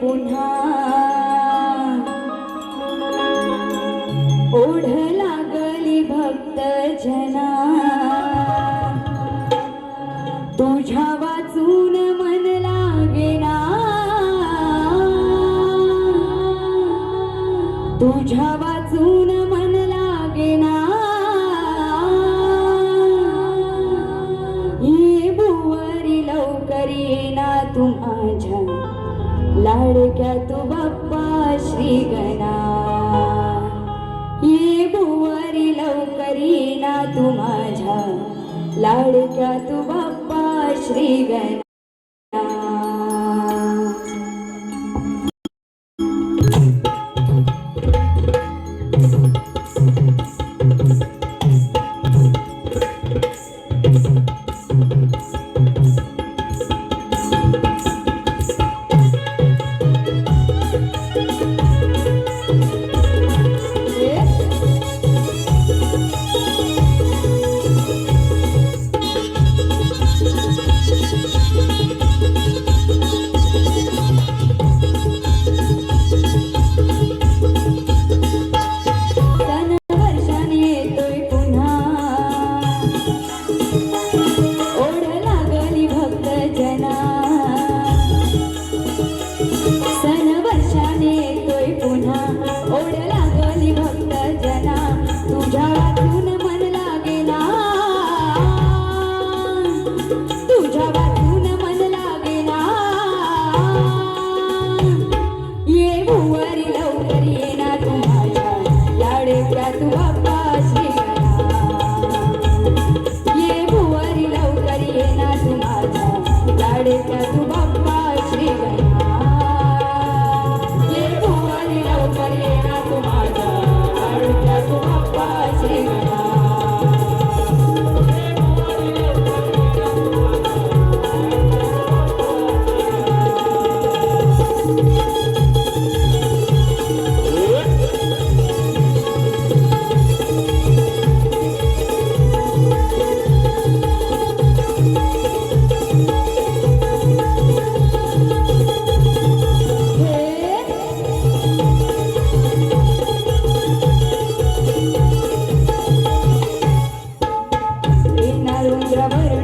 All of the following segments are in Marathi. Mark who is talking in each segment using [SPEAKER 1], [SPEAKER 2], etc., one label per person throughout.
[SPEAKER 1] पुन्हा ओढ लागली भक्त जना तुझ्या वाचून मन लागेना. तुझ्या वाचून मन लागेना. ये बुवरी लवकर येना तुम्हाला लडक्या तु बाप्पाश्री गणा ये बुवरी लवकरीना तडक्या तु बाप्पाश्रीगणा 哦耶！Gracias.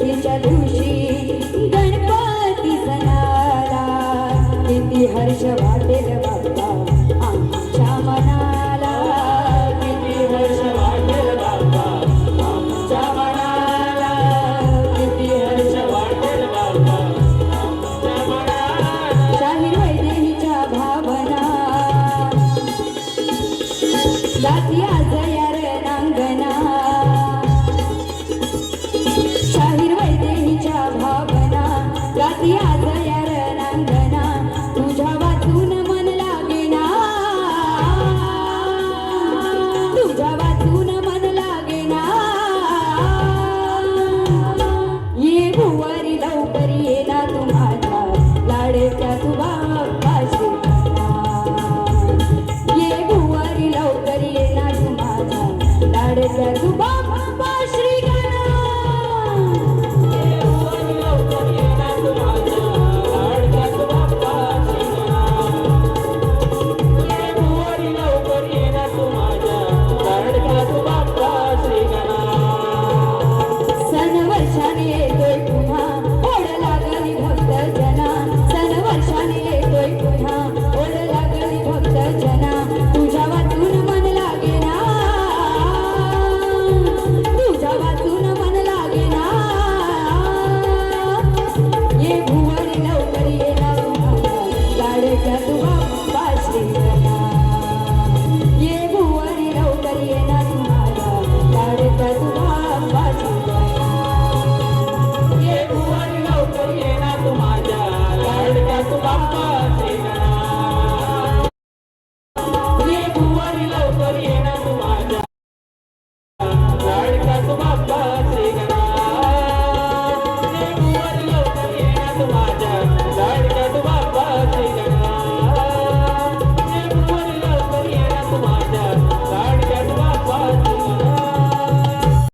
[SPEAKER 1] चतुर्थीच्या दिवशी गणपती सणाला किती हर्ष वाटेल